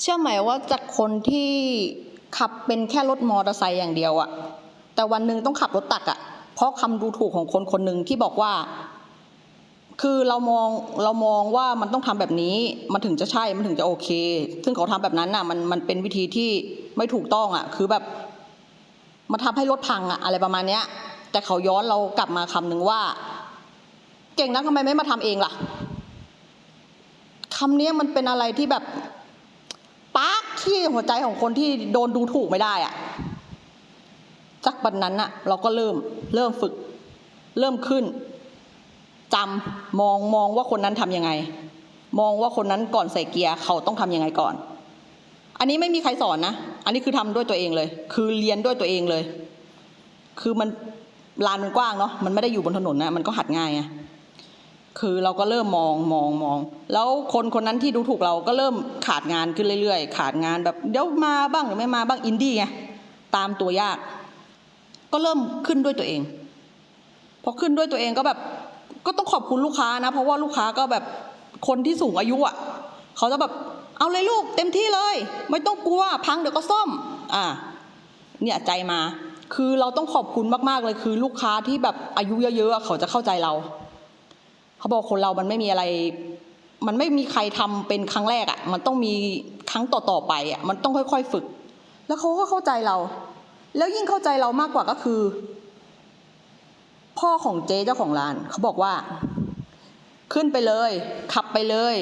เชื่อไหมว่าจากคนที่ขับเป็นแค่รถมอเตอร์ไซค์อย่างเดียวอะแต่วันหนึ่งต้องขับรถตักอะเพราะคำดูถูกของคนคนหนึ่งที่บอกว่า คือเรามองเรามองว่ามันต้องทำแบบนี้มันถึงจะใช่มันถึงจะโอเค ซึ่งเขาทำแบบนั้นน่ะมันมันเป็นวิธีที่ไม่ถูกต้องอะ คือแบบมันทำให้รถพังอะ อะไรประมาณเนี้ย แต่เขาย้อนเรากลับมาคำหนึ่งว่า เก่งนักทำไมไม่มาทำเองล่ะคำนี้มันเป็นอะไรที่แบบ ที่หัวใจของคนที่โดนดูถูกไม่ได้อะจากบันนั้นอะเราก็เริ่มเริ่มฝึก เริ่มขึ้นจำมองมองว่าคนนั้นทำยังไง มองว่าคนนั้นก่อนใส่เกียร์เขาต้องทำยังไงก่อน อันนี้ไม่มีใครสอนนะ อันนี้คือทำด้วยตัวเองเลย คือเรียนด้วยตัวเองเลย คือมันลานมันกว้างเนาะมันไม่ได้อยู่บนถนนนะมันก็หัดง่ายไง คือเราก็เริ่มมองมองมอง แล้วคนคนนั้นที่ดูถูกเราก็เริ่มขาดงานขึ้นเรื่อยๆ ขาดงานแบบเดี๋ยวมาบ้างหรือไม่มาบ้างอินดี้ไงตามตัวยาก ก็เริ่มขึ้นด้วยตัวเองพอขึ้นด้วยตัวเองก็แบบก็ต้องขอบคุณลูกค้านะ เพราะว่าลูกค้าก็แบบคนที่สูงอายุอะเขาจะแบบเอาเลยลูกเต็มที่เลย ไม่ต้องกลัวพังเดี๋ยวก็ซ่อมอ่าเนี่ยใจมา คือเราต้องขอบคุณมากๆเลยคือลูกค้าที่แบบอายุเยอะๆเขาจะเข้าใจเรา เขาบอกคนเรามันไม่มีอะไร มันไม่มีใครทำเป็นครั้งแรกอะ่ะ มันต้องมีครั้งต่อๆไปอะ่ะ มันต้องค่อยๆฝึก แล้วเขาก็เข้าใจเรา แล้วยิ่งเข้าใจเรามากกว่าก็คือ พ่อของเจ๊เจ้าของร้าน เขาบอกว่า ขึ้นไปเลย ขับไปเลย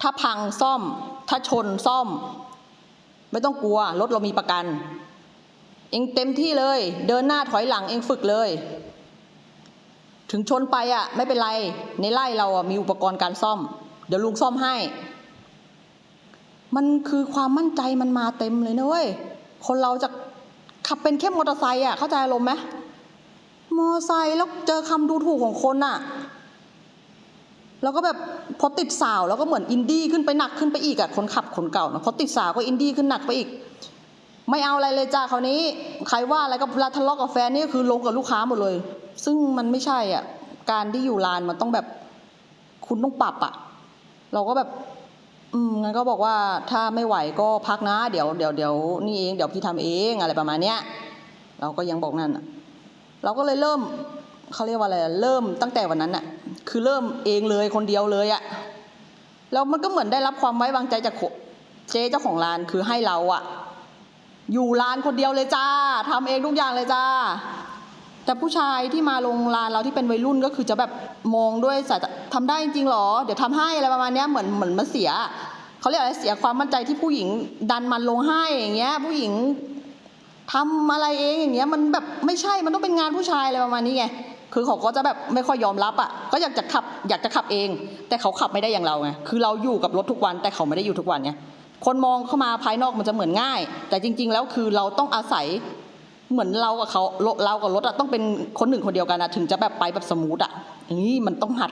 ถ้าพังซ่อม ถ้าชนซ่อม ไม่ต้องกลัวรถเรามีประกัน เองเต็มที่เลย เดินหน้าถอยหลังเองฝึกเลย ถึงชนไปอะ ไม่เป็นไร ในไร่เราอะมีอุปกรณ์การซ่อม เดี๋ยวลุงซ่อมให้ มันคือความมั่นใจมันมาเต็มเลยนะเว้ย คนเราจะขับเป็นแค่มอเตอร์ไซค์อะ เข้าใจอารมณ์ไหมมอเตอร์ไซค์แล้วเจอคำดูถูกของคนอะ แล้วก็แบบพอติดสาวแล้วก็เหมือนอินดี้ขึ้นไปหนักขึ้นไปอีกอะคนขับคนเก่านะพอติดสาวก็อินดี้ขึ้นหนักไปอีก ไม่เอาอะไรเลยจ้าคราวนี้ใครว่าอะไรก็เวลาทะเลาะกับแฟนนี่คือลงกับลูกค้าหมดเลย ซึ่งมันไม่ใช่อะการที่อยู่ร้านมันต้องแบบคุณต้องปรับอะ เราก็แบบ อืมงั้นก็บอกว่าถ้าไม่ไหวก็พักนะ เดี๋ยวเดี๋ยวเดี๋ยวนี่เองเดี๋ยวพี่ทำเองอะไรประมาณเนี้ยเราก็ยังบอกนั่นอะ เราก็เลยเริ่มเขาเรียกว่าอะไรเริ่มตั้งแต่วันนั้นอะ คือเริ่มเองเลยคนเดียวเลยอะแล้วมันก็เหมือนได้รับความไว้วางใจจากเจ๊เจ้าของร้านคือให้เราอะ อยู่ร้านคนเดียวเลยจ้าทำเองทุกอย่างเลยจ้า แต่ผู้ชายที่มาลงร้านเราที่เป็นวัยรุ่นก็คือจะแบบมองด้วยสายตาทำได้จริงหรอ เดี๋ยวทำให้อะไรประมาณนี้เหมือนเหมือนมันเสียเขาเรียกอะไรเสียความมั่นใจที่ผู้หญิงดันมันลงให้อย่างเงี้ย ผู้หญิงทำอะไรเองอย่างเงี้ยมันแบบไม่ใช่มันต้องเป็นงานผู้ชายอะไรประมาณนี้ไงคือเขาก็จะแบบไม่ค่อยยอมรับอะก็อยากจะขับอยากจะขับเอง แต่เขาขับไม่ได้อย่างเราไงคือเราอยู่กับรถทุกวันแต่เขาไม่ได้อยู่ทุกวันไง คนมองเข้ามาภายนอกมันจะเหมือนง่าย แต่จริง ๆ แล้วคือเราต้องอาศัยเหมือนเรากับเขาเรากับรถอะต้องเป็นคนหนึ่งคนเดียวกันอะถึงจะแบบไปแบบสมูทอะอย่างนี้มันต้องหัด